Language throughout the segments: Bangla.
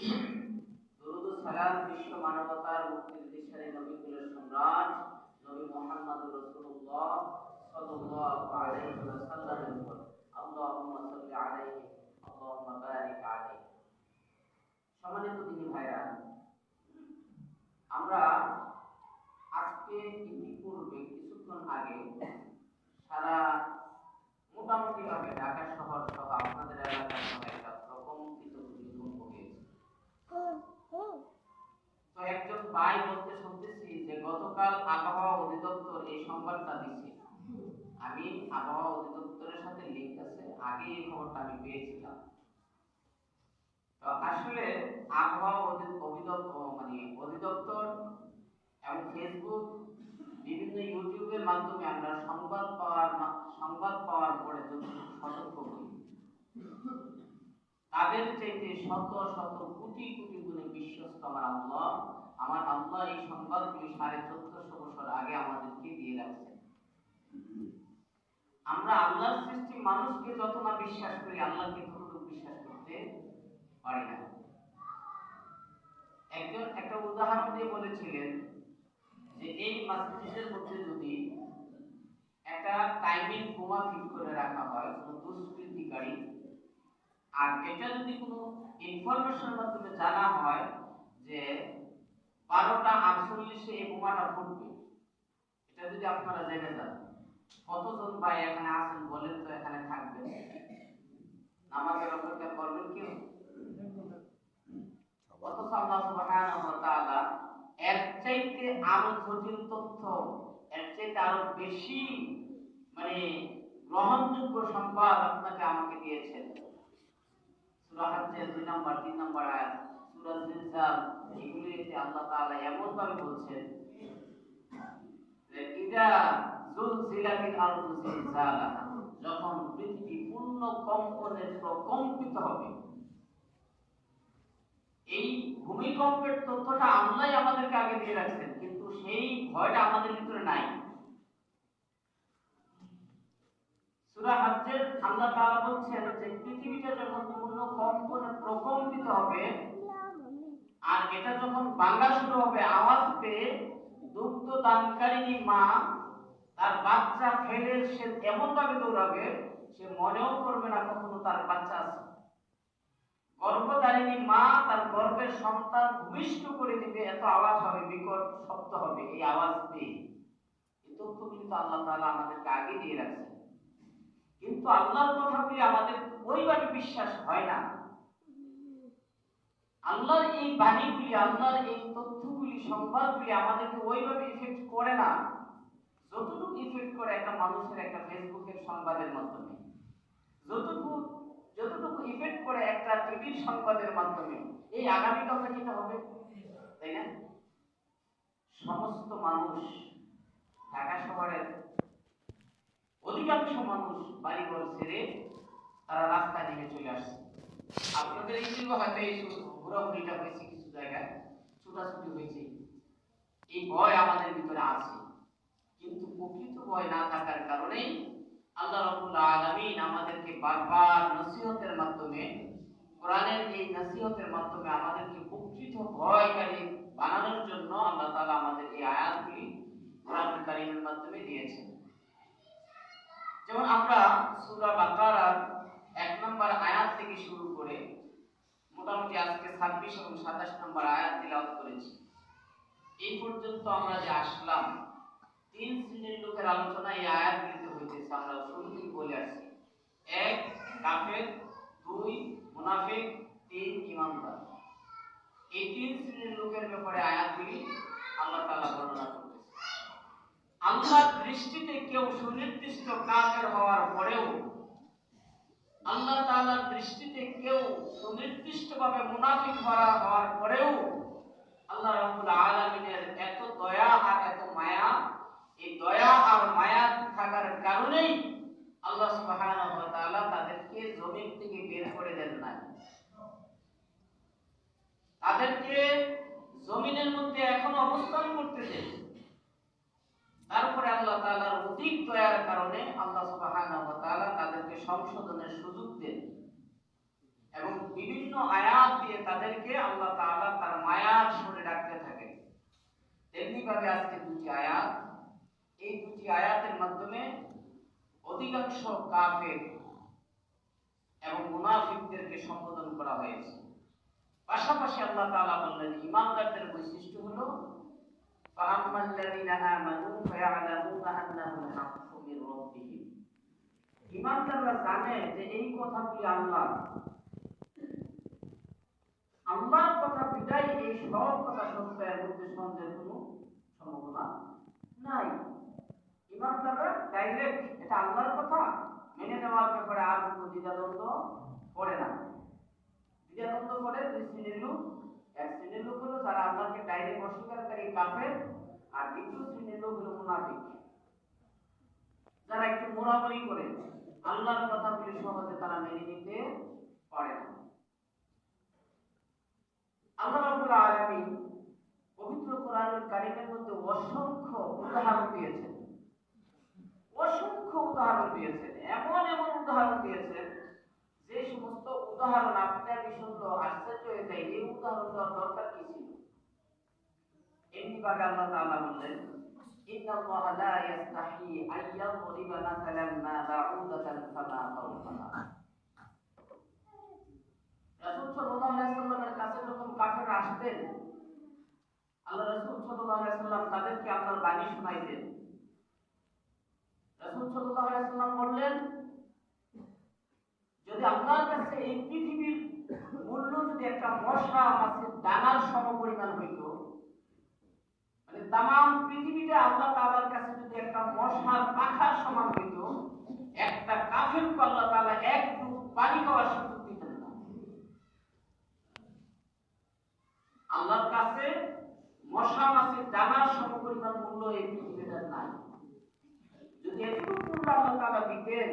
দুরুদ সালাম বিশ্ব মানবতার মুক্তির দিশারি নবী কুলের সম্রাট, নবী মুহাম্মদ সাল্লাল্লাহু আলাইহি উপর। আল্লাহুম্মা সাল্লি আলাইহি, আল্লাহুম্মা বারিক আলাইহি। সম্মানিত ভাইরা, আমরা আজকে ইতিপূর্বে কিছুক্ষণ আগে সারা মোটামুটি ভাবে ঢাকা শহর সহ আপনাদের এলাকার সহ একটা প্রকম্পিত ভূমিকম্প হয়েছে তো একজন ভাই বলতে শুনতেছি যে গতকাল আবহাওয়া অধিদপ্তর এই সংবাদটা দিছে। আমি আবহাওয়া অধিদপ্তরের সাথে লিঙ্ক আছে, আগে এই খবরটা আমি পেয়েছিলাম। তো আসলে আবহাওয়া অধি- অধিদপ্তর মানে অধিদপ্তর এবং ফেসবুক বিভিন্ন ইউটিউবের মাধ্যমে আমরা সংবাদ পাওয়ার সংবাদ পাওয়ার পরে সতর্ক হই তাদের চাইতে শত শত কোটি কোটি গুণে বিশ্বস্ত আমার আল্লাহ। আমার আল্লাহ এই সংবাদগুলি সাড়ে চোদ্দশো বছর আগে আমাদেরকে দিয়ে রাখছেন আমরা আল্লাহর সৃষ্টি মানুষকে যত না বিশ্বাস করি, আল্লাহকে ততটুকু বিশ্বাস করতে পারি না। একজন একটা উদাহরণ দিয়ে বলেছিলেন যে এই মসজিদের মধ্যে যদি একটা টাইমিং বোমা ফিট করে রাখা হয়, কোনো দুষ্কৃতিকারী আর এটা যদি কোনো ইনফরমেশনের মাধ্যমে জানা হয় যে বারোটা আটচল্লিশে এই বোমাটা ফুটবে, এটা যদি আপনারা জেনে যান, কতজন ভাই এখানে আছেন বলেন তো এখানে থাকবেন? নামাজের অপেক্ষা করবেন কেউ? অথচ আল্লাহ সুবহানাহু ওয়া এর চাইতে আরও জটিল তথ্য, এর চাইতে আরও বেশি মানে গ্রহণযোগ্য সংবাদ আপনাকে আমাকে দিয়েছেন। দুই নম্বর, তিন নম্বর আয়াত আল্লাহ তাআলা এমন ভাবে বলছেন, যে আরদু যখন পৃথিবী পূর্ণ কম্পনে প্রকম্পিত হবে, এই ভূমিকম্পের তথ্যটা আল্লাহই আমাদেরকে আগে দিয়ে রাখছেন, কিন্তু সেই ভয়টা আমাদের ভিতরে নাই। সূরা আল্লাহ তাআলা বলছেন যে পৃথিবীটা যখন পূর্ণ কম্পনে প্রকম্পিত হবে, আর এটা যখন ভাঙা শুরু হবে, আওয়াজ পেয়ে দুগ্ধ দানকারিনী মা তার বাচ্চা ফেলে সে এমন ভাবে দৌড়াবে, সে মনেও করবে না কখনো তার বাচ্চা আছে। গর্ভধারিণী মা তার গর্ভের সন্তান ভূমিষ্ঠ করে দিবে, এত আওয়াজ হবে, বিকট শব্দ হবে, এই আওয়াজ পেয়ে। এই তথ্যগুলি তো আল্লাহ তাআলা আমাদেরকে আগে দিয়ে রাখছেন। কিন্তু আল্লাহর কথাগুলি আমাদের ওইভাবে বিশ্বাস হয় না। আল্লাহর এই বাণীগুলি, আল্লাহর এই তথ্যগুলি, সংবাদগুলি আমাদেরকে ওইভাবে ইফেক্ট করে না। যতটুকু ইফেক্ট করে একটা মানুষের একটা ফেসবুকের সংবাদের মাধ্যমে। যতটুকু যতটুকু ইফেক্ট করে একটা টিভির সংবাদের মাধ্যমে। এই আগামীকালটা যেটা হবে, তাই না? সমস্ত মানুষ ঢাকা শহরের অধিকাংশ মানুষ বাড়িঘর ছেড়ে তারা রাস্তা নেমে চলে আসছে। আপনাদের এই দিনও হয়তো এই ঘোরাঘুরিটা হয়েছে কিছু জায়গায়, ছোটাছুটি হয়েছে। এই ভয় আমাদের ভিতরে আছে। কিন্তু প্রকৃত ভয় না থাকার কারণেই আল্লাহ রাব্বুল আলামিন আমাদেরকে বারবার নসিহতের মাধ্যমে, কোরআনের এই নসিহতের মাধ্যমে আমাদেরকে প্রকৃত ভয়কারী বানানোর জন্য আল্লাহ তাআলা আমাদের এই আয়াতগুলি কোরআনুল কারীমের মাধ্যমে দিয়েছেন। যেমন আমরা সুরা বাকারার এক নম্বর আয়াত থেকে শুরু করে মোটামুটি আজকে ছাব্বিশ এবং সাতাশ নম্বর আয়াত তিলাওয়াত করেছি। এই পর্যন্ত আমরা যে আসলাম, তিন শ্রেণির লোকের আলোচনা এই আয়াতগুলিতে হইতেছে। আমরা শুরুতেই বলে আসছি এক, কাফের। দুই, মুনাফিক। তিন, ইমানদার। এই তিন শ্রেণির লোকের ব্যাপারে আয়াতগুলি আল্লাহ তালা বর্ণনা করতেছে আল্লাহর দৃষ্টিতে কেউ সুনির্দিষ্ট কাফের হওয়ার পরেও আল্লাহ তাআলার দৃষ্টিতে কেউ সুনির্দিষ্টভাবে মুনাফিক হওয়া হওয়ার পরেও আল্লাহ রাব্বুল আলামিনের এত দয়া আর এত মায়া, এই দয়া আর মায়া থাকার কারণেই আল্লাহ সুবহানাহু ওয়া তাআলা তাদেরকে জমিন থেকে বের করে দেন না তাদেরকে জমিনের মধ্যে এখনও অবস্থান করতে দেন তারপরে আল্লাহ তাআলার অধিক দয়ার কারণে আল্লাহ ওয়া তাদেরকে সংশোধনের সুযোগ দেন। এবং বিভিন্ন আয়াত দিয়ে তাদেরকে আল্লাহ তাআলা তার মায়ার সরে ডাকতে থাকে তেমনি ভাবে আজকে দুটি আয়াত, এই দুটি আয়াতের মাধ্যমে অধিকাংশ কাফের এবং মুনাফিকদেরকে সম্বোধন করা হয়েছে। পাশাপাশি আল্লাহ তাআলা বললেন, ইমানদারদের বৈশিষ্ট্য হলো فأما الذين آمنوا فيعلمون أنه الحق من ربهم ইমানদাররা জানে যে এই কথাগুলি আল্লাহ আল্লাহর কথা বিদায় এই সব কথা সত্য এর মধ্যে সন্দেহের কোনো সম্ভাবনা নাই ইমানদাররা ডাইরেক্ট এটা আল্লাহর কথা মেনে নেওয়ার ব্যাপারে আর কোনো দ্বিধাদ্বন্দ্ব করে না দ্বিধাদ্বন্দ্ব করে দুই শ্রেণীর লোক শ্রেণির লোক হলো যারা আল্লাহকে ডাইরেক্ট অস্বীকারী কাফের, আর দ্বিতীয় শ্রেণির লোক হলো মুনাফিক। যারা একটু মোড়ামুড়ি করে, আল্লাহর কথাগুলি সহজে তারা মেনে নিতে পারে না। আল্লাহ রাব্বুল আলামিন পবিত্র কোরআনুল কারীমের মধ্যে অসংখ্য উদাহরণ দিয়েছেন। অসংখ্য উদাহরণ দিয়েছেন, এমন এমন উদাহরণ দিয়েছেন যে সমস্ত উদাহরণ আপনি আমি শুনলো আশ্চর্য হয়ে যায় এই উদাহরণ দেওয়ার দরকার কি ছিল এমনি ভাবে আল্লাহ তাআলা বললেন إن الله لا يستحي أن يضرب مثلا ما بعوضة فما فوقها রাসূল সাল্লাল্লাহু আলাইহি সাল্লামের কাছে যখন কাফেররা আসতেন আল্লাহ রাসূল সাল্লাল্লাহু আলাইহি সাল্লাম তাদেরকে আল্লাহর বাণী শোনাইতেন রাসূল সাল্লাল্লাহু আলাইহি সাল্লাম বললেন যদি আল্লাহর কাছে এই পৃথিবীর মূল্য যদি একটা মশা মাছের দানার সমপরিমাণ হইতো মানে তাম পৃথিবীটা আল্লাহ তাআলার কাছে যদি একটা মশার পাখার সমান হইতো, একটা কাফেরকে আল্লাহ তাআলা এক পানি খাওয়ার সুযোগ দিতেন না। আল্লাহর কাছে মশা মাছের দানার সমপরিমাণ মূল্য এই পৃথিবীটার নাই। যদি এটুকু আল্লাহ তাআলা দিতেন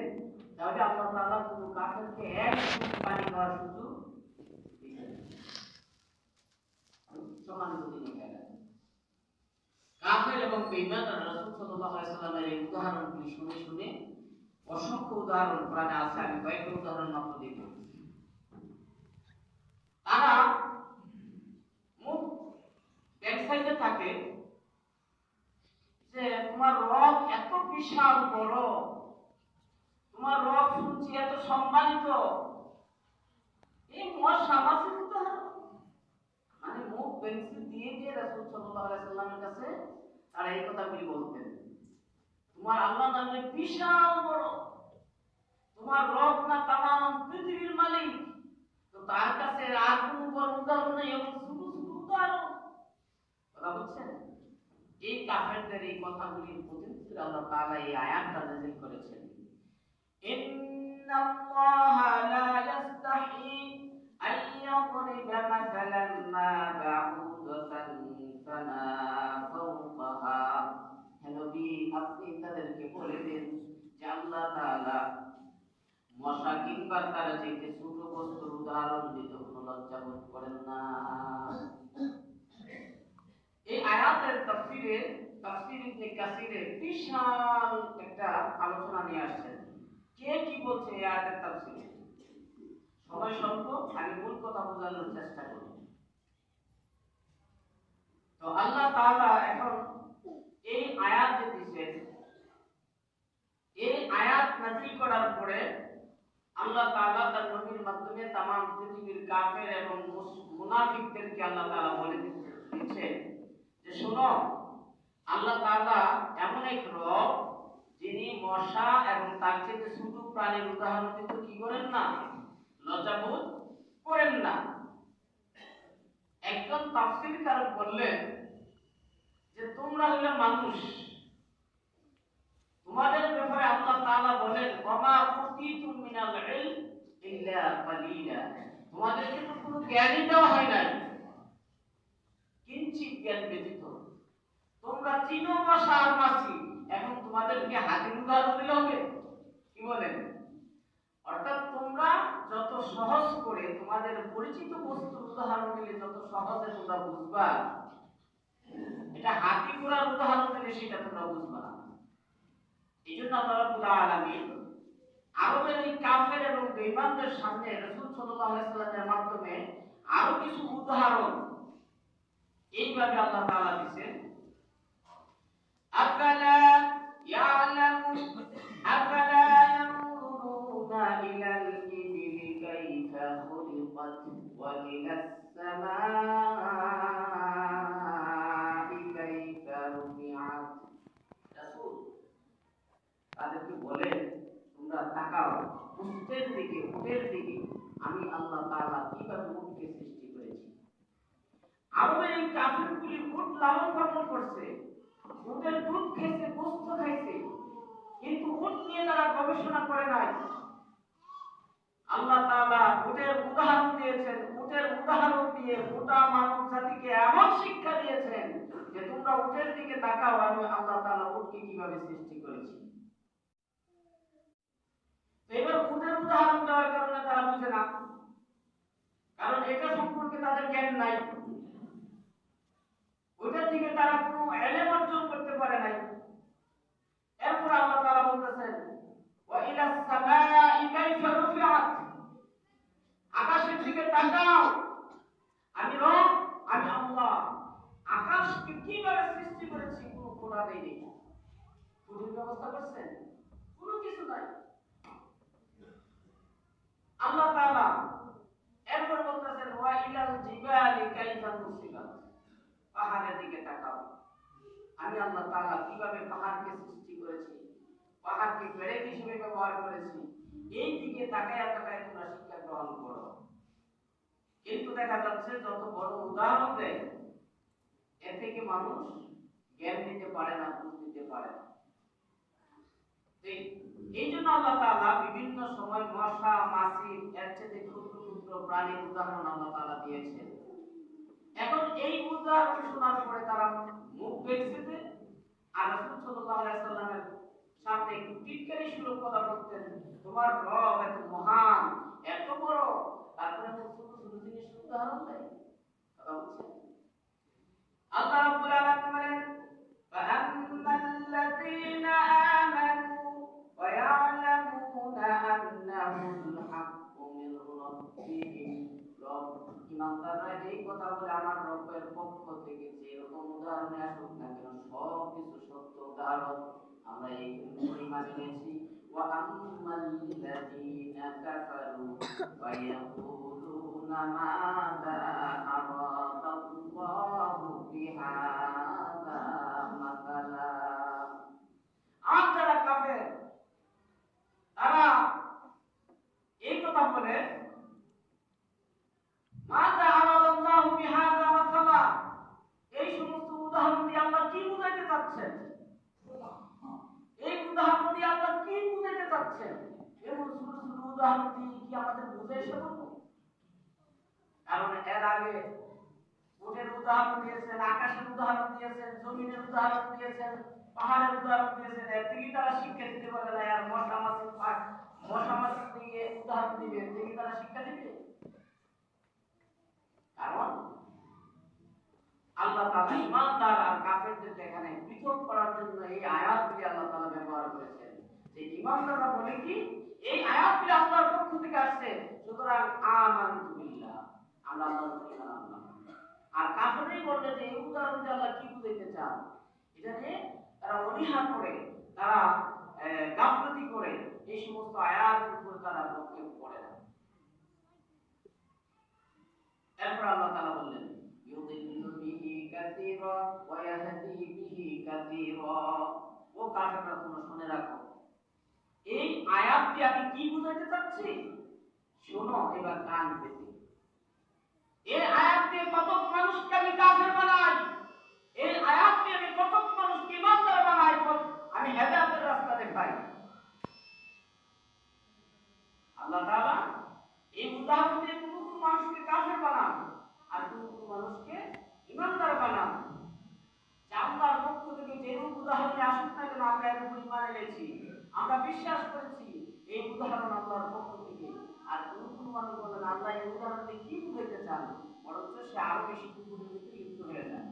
তাহলে আল্লাহ তাআলা কোনো কাফেরকে এক পানি খাওয়ার সুযোগ কাফের এবং সাল্লাল্লাহু আলাইহি সাল্লামের এই উদাহরণগুলি শুনে শুনে অসংখ্য উদাহরণ আছে, আমি কয়েকটা উদাহরণ মাত্র দিব তারা মুখ ওয়েবসাইটে থাকে যে তোমার রব এত বিশাল বড় তোমার রব শুনছি, এত সম্মানিত। এই মাছের উদাহরণ মানে মুখ পেন্সিল দিয়ে দিয়ে রাসূল সাল্লামের কাছে তারা এই কথাগুলি বলতেন। তোমার আল্লাহ নামে বিশাল বড়। তোমার রব না তাম পৃথিবীর মালিক। তো তার কাছে আর কোনো বড় উদাহরণ নেই, এবং ছোট ছোট উদাহরণ। কথা বুঝছেন? এই কাফেরদের এই কথাগুলির প্রতি আল্লাহ তাআলা এই আয়াতটা নাযিল করেছেন। إن الله لا يستحي أن يضرب مثلا ما بعوضة فما فوقها নবী আপনি তাদেরকে বলে দিন যে আল্লাহ তাআলা মশা কিংবা তার চাইতে ছোট বস্তুর উদাহরণ দিতে কোনো লজ্জা বোধ করেন না এই আয়াতের তাফসিরে তাফসির ইবনে কাসিরে বিশাল একটা আলোচনা নিয়ে আসছেন কে কি বলছে এই আয়াতের তাফসিরে? সময় স্বল্প আমি মূল কথা বোঝানোর চেষ্টা করি। তো আল্লাহ তাআলা এখন এই আয়াত যে দিয়েছেন এই আয়াত নাযিল করার পরে আল্লাহ তাআলা তার নবীর মাধ্যমে তামাম পৃথিবীর কাফের এবং মুনাফিকদেরকে আল্লাহ তাআলা বলে দিচ্ছেন যে শোনো, আল্লাহ তাআলা এমন এক রব যিনি মশা এবং তার চেয়ে ছোট প্রাণীর উদাহরণ কিন্তু কি করেন না? লজ্জাবোধ করেন না। একজন তাফসীরকার বললেন যে, তোমরা হইলে মানুষ। তোমাদের ব্যাপারে আল্লাহ তাআলা বলেন, ওমা উতিতুম মিনাল ইলম ইল্লা কালিলা। তোমাদেরকে তো কোনো জ্ঞানই দেওয়া হয় নাই। কিঞ্চিত জ্ঞান ব্যতীত। তোমরা চিনো মশা আর মাছি। এখন তোমাদেরকে হাতির উদাহরণ দিলে হবে? কি বলেন? অর্থাৎ তোমরা যত সহজ করে তোমাদের পরিচিত বস্তুর উদাহরণ দিলে যত সহজে তোমরা বুঝবা, এটা হাতি ঘোড়ার উদাহরণ দিলে সেটা তোমরা বুঝবা এই জন্য আল্লাহ রাব্বুল আলামিন আরবের এই কাফের এবং বেমানদের সামনে রসুল সাল্লামের মাধ্যমে আরও কিছু উদাহরণ এইভাবে আল্লাহ তালা দিচ্ছেন তাদেরকে বলেন তোমরা তাকাও, উটের দিকে উটের দিকে। আমি আল্লাহ তাআলা কীভাবে উটকে সৃষ্টি করেছি? আরবের এই কাফিরগুলি উট লালন পালন করছে। উটের দুধ খাইছে গোস্ত খাইছে। কিন্তু উট নিয়ে তারা গবেষণা করে নাই। আল্লাহ তাআলা উটের উদাহরণ দিয়েছেন। উটের উদাহরণ দিয়ে গোটা মানব জাতিকে এমন শিক্ষা দিয়েছেন যে তোমরা উটের দিকে তাকাও, আমি আল্লাহ তাআলা উটকে কীভাবে সৃষ্টি করেছি। এবার উটের উদাহরণ দেওয়ার কারণে তারা বুঝে না। কারণ এটা সম্পর্কে তাদের জ্ঞান নাই। ওইটার দিকে তারা কোনো এলেম অর্জন করতে পারে নাই। এরপর আল্লাহ তাআলা বলতেছেন, ওয়া ইলা সামাই কাইফা আকাশের দিকে তাকাও। আমি রব, আমি আল্লাহ। আকাশকে কীভাবে সৃষ্টি করেছি কোনো খোলা নেই। পুরুষ ব্যবস্থা করছেন? কোনো কিছু নাই। আল্লাহ তাআলা এরপর বলতেছেন, ওয়া জিবালি কাইফা নুসিবাত। পাহাড়ের দিকে তাকাও। আমি আল্লাহ তাআলা কীভাবে পাহাড়কে সৃষ্টি করেছি, পাহাড়কে পেরেক হিসেবে ব্যবহার করেছি, এই দিকে তাকায় তাকায় তোমরা শিক্ষা গ্রহণ করো। কিন্তু দেখা যাচ্ছে যত বড় উদাহরণ দেয়, এ থেকে মানুষ জ্ঞান দিতে পারে না, বুঝ দিতে পারে না। এই- জন্য আল্লাহ তাআলা বিভিন্ন সময় মশা, মাছি, এর চেয়ে ক্ষুদ্র ক্ষুদ্র প্রাণীর উদাহরণ আল্লাহ তাআলা দিয়েছেন। এখন এই উদাহরণ শোনার পরে তারা মুখ বেঁচেছে আর রাসূল সাল্লাল্লাহু আলাইহি সাল্লামের সামনে একটু টিটকারি সুলভ কথা বলতেন তোমার রব এত মহান এত বড় তারপরে ছোট ছোট জিনিস উদাহরণ দেয় কথা বলছেন আল্লাহ রাব্বুল আলামিন বলেন فأما الذين آمنوا ويعلمون أنه الحق من ربهم রব ইমানদাররা এই কথা বলে আমার রবের পক্ষ থেকে যে এরকম উদাহরণে আসুক না কেন সব কিছু সত্য উদাহরণ আমরা এই পরিমাণ নিয়েছি وأما الذين كفروا ويقولون ماذا أراد الله চাচ্ছেন এমন ছোট ছোট উদাহরণ দিয়ে কি আমাদের বুঝাই শেখাবো কারণ এর আগে উটের উদাহরণ দিয়েছেন, আকাশের উদাহরণ দিয়েছেন, জমিনের উদাহরণ দিয়েছেন, পাহাড়ের উদাহরণ দিয়েছেন। এর থেকে তারা শিক্ষা দিতে পারে না। আর মশা মাছি মশা মাছি দিয়ে উদাহরণ দিবে। থেকে তারা শিক্ষা দিবে কারণ আল্লাহ তাআলা ইমানদার আর কাফেরদেরকে এখানে পৃথক করার জন্য এই আয়াতগুলি আল্লাহ তাআলা ব্যবহার করেছেন যে ইমানদাররা কি? এই আয়াতগুলি আল্লাহর পক্ষ থেকে আসছে। সুতরাং আল্লাহর ঈমান আর কাফেরই যে, এই উদাহরণ আল্লাহ কি বুঝাইতে চান? এটা যে তারা অনীহা করে, তারা গাফলতি করে, এই সমস্ত উপর তারা না। এরপর আল্লাহ বললেন, ইউদিল্লু বিহি ওয়া ইয়াহদি বিহি ও কাফেররা তোমরা শুনে রাখো এই আয়াত দিয়ে আমি কি বুঝাইতে চাচ্ছি? শোনো, এবার কান পেতে এই আয়াত দিয়ে কত মানুষকে আমি কাফের বানাই? এই আয়াত দিয়ে আমি কত মানুষকে ইমানদার বানাই? আমি হেদায়েতের রাস্তা দেখাই। আল্লাহ তাআলা এই উদাহরণ দিয়ে কোনো কোনো মানুষকে কাফের বানান আর কোনো কোনো মানুষকে ইমানদার বানান। আল্লাহর পক্ষ থেকে যেরূপ উদাহরণে আসুক না কেন, আমরা এর উপর ইমান এনেছি। আমরা বিশ্বাস করেছি এই উদাহরণ আল্লাহর পক্ষ থেকে। আর কোন কোন মানুষ বলেন আল্লাহ এই উদাহরণ কি বুঝাইতে চান? বরঞ্চ সে আরও বেশি কুকুরের লিপ্ত হয়ে যায়।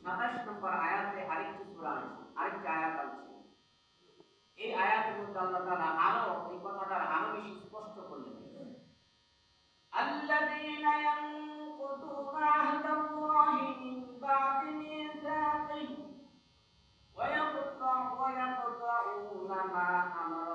27 নম্বর আয়াতে আরেকটি আয়াত আনছে এই আয়াতের মধ্যে আল্লাহ আরও, এই কথাটা আপনাকে الذين ينقضون عهد الله من بعد ميثاقه ويقطعون ما أمر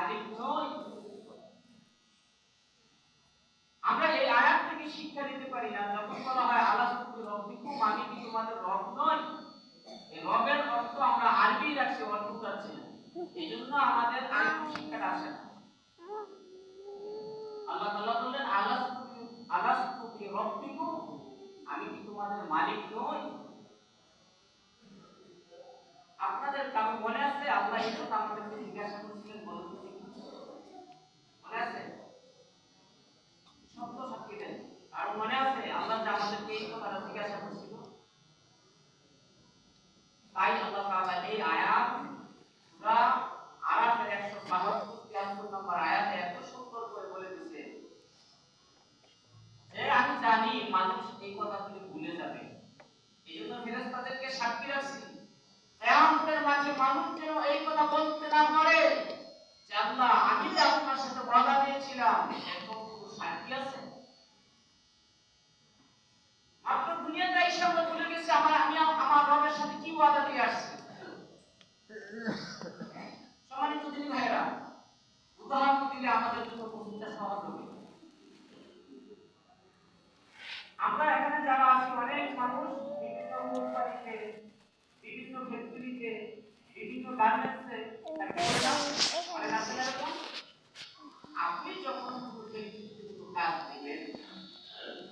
মালিক নই আমরা এই আয়াত থেকে শিক্ষা নিতে পারি না যখন বলা হয় আলাস্তু রব্বিকুম আমি কি তোমাদের রব নই এই রবের অর্থ আমরা আরবি রাখছি অর্থ যাচ্ছে এই জন্য আমাদের আরবি শিক্ষাটা আসে না আল্লাহ তাআলা বললেন আলাস্তু আলাস্তু রব্বিকুম আমি কি তোমাদের মালিক নই আপনাদের কারও মনে আছে আল্লাহ এই কথা আমাদেরকে জিজ্ঞাসা করছিলেন বলুন তো দেখি। মনে আছে শব্দ সাক্ষী দেন আর মনে আছে আল্লাহ যে আমাদেরকে এই কথাটা জিজ্ঞাসা করছিল তাই আল্লাহ তাআলা এই আয়াত সূরা আরাফের 172 73 নম্বর আয়াতে এত সুন্দর করে বলে দিয়েছে যে আমি জানি মানুষ এই কথাগুলি ভুলে যাবে এই ফেরেশতাদেরকে সাক্ষী রাখছি। কিয়ামতের মাঝে মানুষ যেন এই কথা বলতে না পারে আমি আপনার সাথে ওয়াদা দিয়েছিলাম সাক্ষী আছে? আমরা আমরা এখানে যারা আছি, অনেক মানুষ বিভিন্ন বিভিন্ন ফ্যাক্টরিতে বিভিন্ন গার্মেন্টসে? আপনি যখন কাজ নেবেন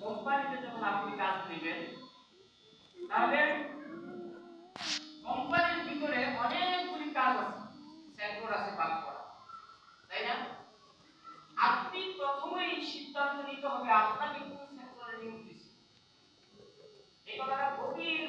কোম্পানিতে যখন আপনি কাজ নেবেন তাহলে কোম্পানির ভিতরে অনেকগুলি কাজ আছে সেক্টর আছে ভাগ করা তাই না আপনি প্রথমেই সিদ্ধান্ত নিতে হবে আপনাকে কোন সেক্টরে নিয়োগ দিচ্ছে এই কথাটা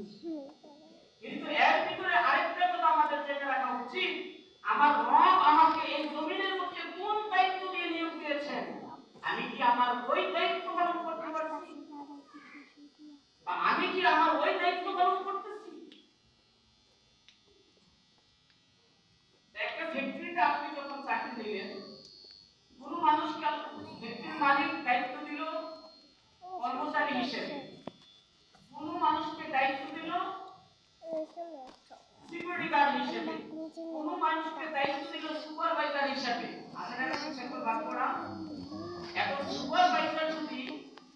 কিন্তু এর ভিতরে আরেকটা কথা আমাদের জেনে রাখা উচিত, আমার রব আমাকে এই জমিনের মধ্যে কোন দায়িত্ব দিয়ে নিয়োগ দিয়েছেন? আমি কি আমার ওই দায়িত্ব পালন করতে পারছি? আমি কি আমার ওই দায়িত্ব পালন করতেছি একটা ফ্যাক্টরিতে আপনি যখন চাকরি দিলেন কোন মানুষকে ফ্যাক্টরির মালিক দায়িত্ব দিল কর্মচারী হিসেবে কোন মানুষকে দায়িত্ব দিল সিকিউরিটি গার্ড হিসেবে কোন মানুষকে দায়িত্ব দিল সুপারভাইজার হিসেবে আসলে না সেগুলো ভাগ করা এখন সুপারভাইজার যদি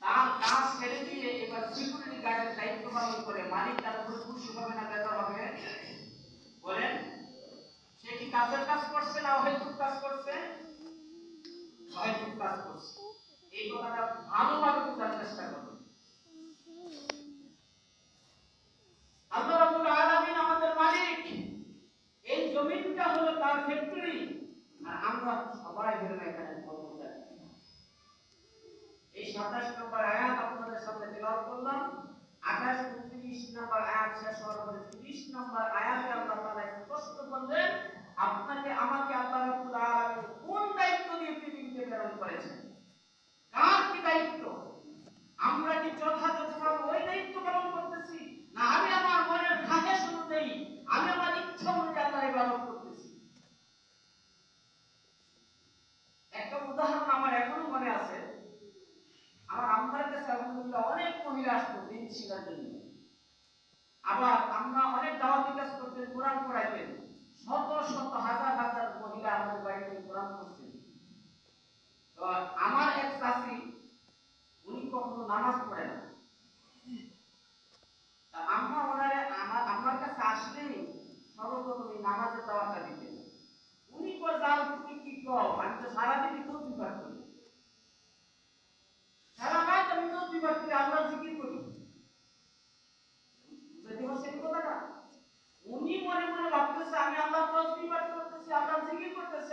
তার কাজ ছেড়ে দিয়ে এবার সিকিউরিটি গার্ডের দায়িত্ব পালন করে মালিক তার উপরে খুশি হবে না বেজার হবে বলেন সে কি কাজের কাজ করছে না অহেতুক কাজ করছে অহেতুক কাজ করছে এই কথাটা ভালোভাবে বোঝার চেষ্টা করুন আল্লাহ রাব্বুল আলামিন আমাদের মালিক এই জমিনটা হলো তার ফ্যাক্টরি আর আমরা সবাই হলো এখানে কর্মচারী এই 27 নম্বর আয়াত আপনাদের সামনে তেলাওয়াত করলাম 28 29 নম্বর আয়াত শেষ হওয়ার পরে 30 নম্বর আয়াতে আল্লাহ তাআলা স্পষ্ট বললেন আপনাকে আমাকে আল্লাহ রাব্বুল আলামিন কোন দায়িত্ব দিয়ে পৃথিবীতে প্রেরণ করেছেন কার কি দায়িত্ব আমরা কি যথাযথভাবে ওই দায়িত্ব পালন করতেছি না আমি আমার মনের ধাকে শুরুতেই আমি আমার ইচ্ছা অনুযায়ী আল্লাহর ইবাদত করতেছি একটা উদাহরণ আমার এখনও মনে আছে আমার আম্মার কাছে আলহামদুলিল্লাহ অনেক মহিলা আসতো দিন শিখার জন্য আবার আমরা অনেক দাওয়াতি কাজ করতেন কোরআন পড়াইতেন শত শত হাজার হাজার মহিলা আমাদের বাড়িতে কোরআন পড়তেন তো আমার এক চাষি উনি কখনো নামাজ পড়ে না তা আম্মা ওনারে আমার আমার কাছে আসলেই সর্বপ্রথম এই নামাজের দাওয়াতটা দিতেন উনি কই যাও তুমি কি কও আমি তো সারাদিনই তসবিহ পাঠ করি সারা রাত আমি তসবিহ পাঠ করি আল্লাহর জিকির করি বুঝতে পারছেন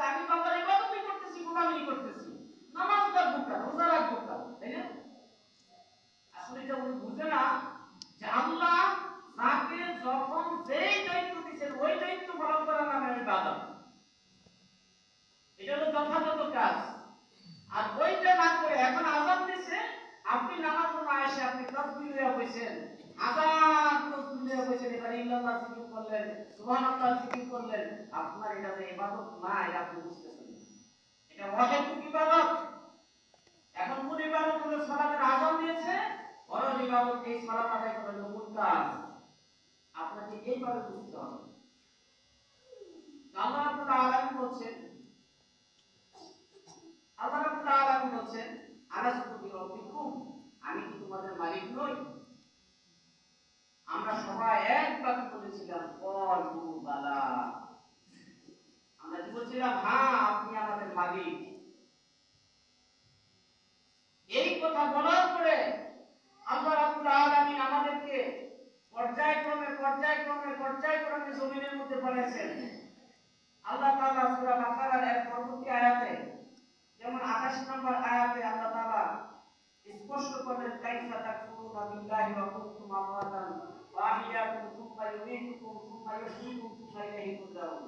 আমি তো আল্লাহর ইবাদতই করতেছি গোলামি করতেছি নামাজ রাখব কেন রোজা রাখব কেন তাই না আসলে এটা উনি বুঝে না যে আল্লাহ তাকে যখন যেই দায়িত্ব দিচ্ছেন ওই দায়িত্ব পালন করার নামে ইবাদত এটা হলো যথাযথ কাজ আর ওইটা না করে এখন আজান দিছে আপনি নামাজ না এসে আপনি তসবিহ হয়ে বসেন আজান তসবিহ হয়ে বসেন এবার ইল্লাল্লাহ জিকির করলেন সুবহানাল্লাহ জিকির করলেন আপনার ইবাদত না এটা আপনি বুঝতেছেন এটা অহেতুক ইবাদত এখন কোন ইবাদত হলো সালাতের আজান দিয়েছে, বড় ইবাদত এই সালাত আদায় করার মূল কাজ আপনাকে এইভাবে বুঝতে হবে। আল্লাহ রাব্বুল আলামিন বলছেন আল্লাহ রাব্বুল আলামিন বলছেন আলাস্তু বিরাব্বিকুম আমি কি তোমাদের মালিক নই আমরা সবাই এক বাক্যে বলেছিলাম কলু বালা আমরা কি বলছিলাম হ্যাঁ আপনি আমাদের মালিক এই কথা বলার পরে আল্লাহ রাব্বুল আলামিন আমাদেরকে পর্যায়ক্রমে পর্যায়ক্রমে পর্যায়ক্রমে মধ্যে ফেলেছেন আল্লাহ তাআলা সূরা বাকারার এক পরবর্তী আয়াতে, যেমন 28 নম্বর আয়াতে আল্লাহ তাআলা স্পষ্ট করলেন, কাইফা তাকফুরুনা বিল্লাহি ওয়া কুনতুম আমওয়াতান ওয়া আহইয়াকুম সুম্মা ইউমীতুকুম সুম্মা ইউহয়িকুম সুম্মা ইলাইহি তুরজাউন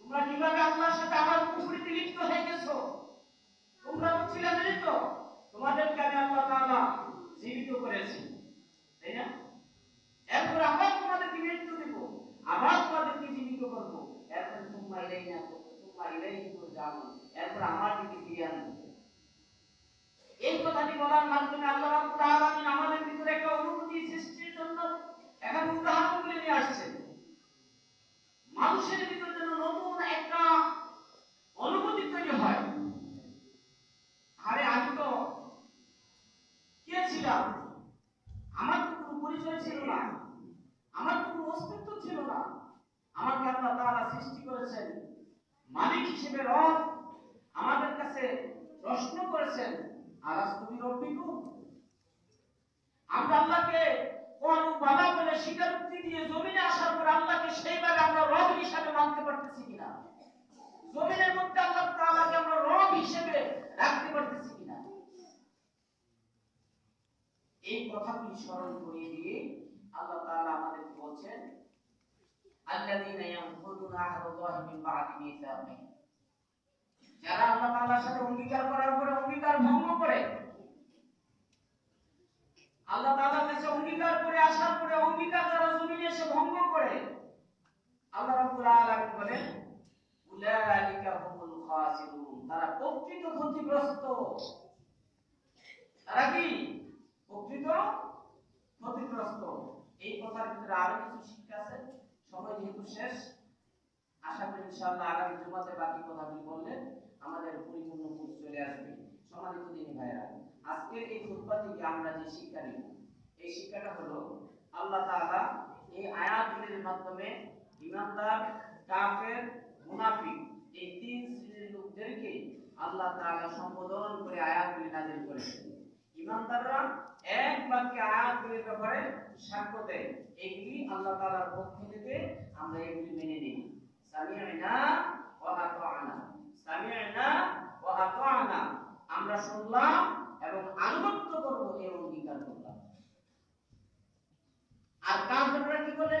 তোমরা কীভাবে আল্লাহর সাথে আবার কুফরিতে লিপ্ত হয়ে গেছো তোমরা বুঝছিলে মৃত তোমাদেরকে আমি আল্লাহ তাআলা জীবিত করেছি তাই না এরপর আবার তোমাদেরকে মৃত্যু দিব আবার তোমাদেরকে জীবিত করব এরপর সুম্মা ইলাইনা সুম্মা ইলাইহি তুরজাউন এরপর আমার দিকে ফিরে আনব এই কথাটি বলার মাধ্যমে আল্লাহ রাব্বুল আলামিন আমাদের ভিতরে একটা অনুভূতি সৃষ্টির জন্য এখন উদাহরণগুলি নিয়ে আসছেন মানুষের ভিতরে যেন নতুন একটা অনুভূতি তৈরি হয় আরে আমি তো কে ছিলাম আমার তো কোনো পরিচয় ছিল না আমার তো কোনো অস্তিত্ব ছিল না আমাকে আল্লাহ তাআলা সৃষ্টি করেছেন মালিক হিসেবে রব আমাদের কাছে প্রশ্ন করেছেন আরাস্তু রব্বিকুম আমরা আল্লাহকে কোন বাবা বলে স্বীকারোক্তি দিয়ে জমিনে আসার পর আল্লাহকে সেইভাবে আমরা রব হিসাবে মানতে পারতেছি কিনা? জমিনের মধ্যে আল্লাহ তাআলাকে আমরা রব হিসেবে রাখতে পারতেছি কিনা? এই কথাগুলি স্মরণ করিয়ে দিয়ে আল্লাহ তাআলা আমাদেরকে বলছেন, আল্লাযীনা আহদাল্লাহি মিন বা'দি যারা আল্লাহ তাআলার সাথে অঙ্গীকার করার পরে অঙ্গীকার ভঙ্গ করে, আল্লাহ তাআলার কাছে অঙ্গীকার করে, আসার পরে অঙ্গীকার যারা জমিনে এসে ভঙ্গ করে আল্লাহ রাব্বুল আলামিন বলেন, উলাইকা হুমুল খাসিরুন তারা প্রকৃত ক্ষতিগ্রস্ত। তারা কি? প্রকৃত ক্ষতিগ্রস্ত। এই কথার ভিতরে আরও কিছু শিক্ষা আছে। সময় যেহেতু শেষ, আশা করি ইনশাআল্লাহ আগামী জুমাতে বাকি কথাগুলি বললে আমাদের পরিপূর্ণ বুঝ চলে আসবে। সম্মানিত দিনী ভাইরা আজকের এই খুতবা থেকে আমরা যে শিক্ষা নিব? এই শিক্ষাটা হলো, আল্লাহ তাআলা এই আয়াতগুলির মাধ্যমে ইমানদার, কাফের, মুনাফিক, এই তিন শ্রেণির লোকদেরকে আল্লাহ তাআলা সম্বোধন করে আয়াতগুলি নাযিল করেছেন। ইমানদাররা এক বাক্যে আয়াতগুলির ব্যাপারে সাক্ষ্য দেয়। এগুলি আল্লাহ তাআলার পক্ষ থেকে আমরা এগুলি মেনে নিই। সামি'না ওয়া আতা'না সামি'না ওয়া আতা'না আমরা শুনলাম এবং আনুগত্য করব এই অঙ্গীকার করলাম। আর কাফেররা কি বলে?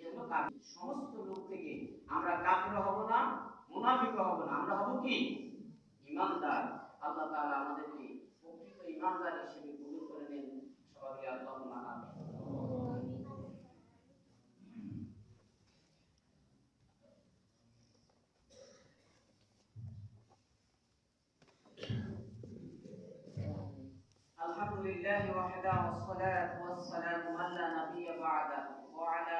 এটা হলো কাফির সমস্ত লোক থেকে আমরা কাফির হব না মুনাফিক হব না আমরা হব কি ইমানদার আল্লাহ তাআলা আমাদেরকে প্রকৃত ইমানদার হিসেবে কবুল করে নেন সবাই আল্লাহুম্মা আমিন الحمد لله وحده والصلاة والسلام من لا نبي بعده وعلى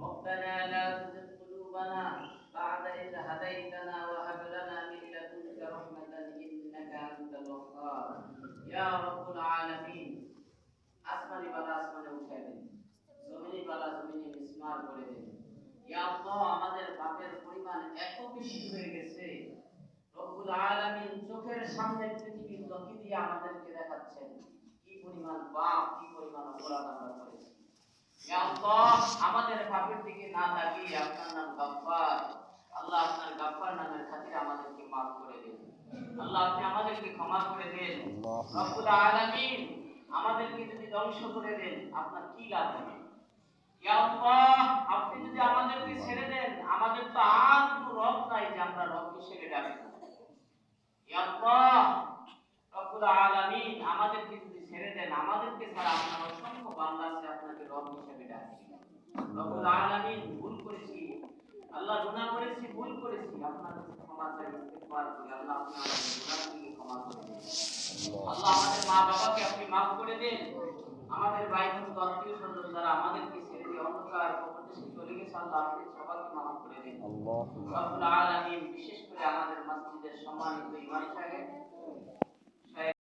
ربنا لا تزغ قلوبنا بعد إذ هديتنا وهب لنا من لدنك رحمة إنك أنت الوهاب يا رب العالمين আসমানি বালা আসমানে উঠাই দেন জমিনি বালা জমিনে মিসমার করে দেন ইয়া আল্লাহ আমাদের পাপের পরিমাণ এত বেশি হয়ে গেছে রব্বুল আলামিন চোখের সামনে পৃথিবীর লকি দিয়ে আমাদেরকে দেখাচ্ছেন কি পরিমাণ পাপ কি পরিমাণ অপরাধ আমরা করেছি ইয়া আল্লাহ আমাদের পাপের দিকে না তাকিয়ে আপনার নাম গাফফার। আল্লাহ আপনার গাফফার নামের খাতিরে আমাদেরকে মাফ করে দিন। আল্লাহ আপনি আমাদেরকে ক্ষমা করে দেন। রব্বুল আলামিন আমাদেরকে যদি ধ্বংস করে দেন আপনার কি লাভ হবে? আপনি যদি আমাদেরকে ছেড়ে দেন আমাদের তো আর কোনো রব নাই যে আমরা রব হিসেবে ডাকবো। আল্লাহ রব্বুল আলামিন আমাদেরকে যদি ছেড়ে দেন। আমাদেরকে ছাড়া আপনার অসংখ্য বান্দা আছে আপনাকে রব হিসেবে ডাকে রব্বুল আলামিন ভুল করেছি। আল্লাহ গুনাহ করেছি ভুল করেছি। আপনার কাছে ক্ষমা চাই ইস্তেগফার করি। আল্লাহ আপনি আমাদের ক্ষমা করে দিন। আল্লাহ আমাদের মা বাবাকে আপনি মাফ করে দেন। আমাদের ভাই বোন আত্মীয় স্বজন যারা আমাদেরকে ছেড়ে দিয়ে অন্ধকার প্রদেশে চলে গেছে আল্লাহ আপনি সবাইকে মাফ করে দেন। রব্বুল আলামিন বিশেষ করে আমাদের মসজিদের সম্মানিত ইমাম সাহেব।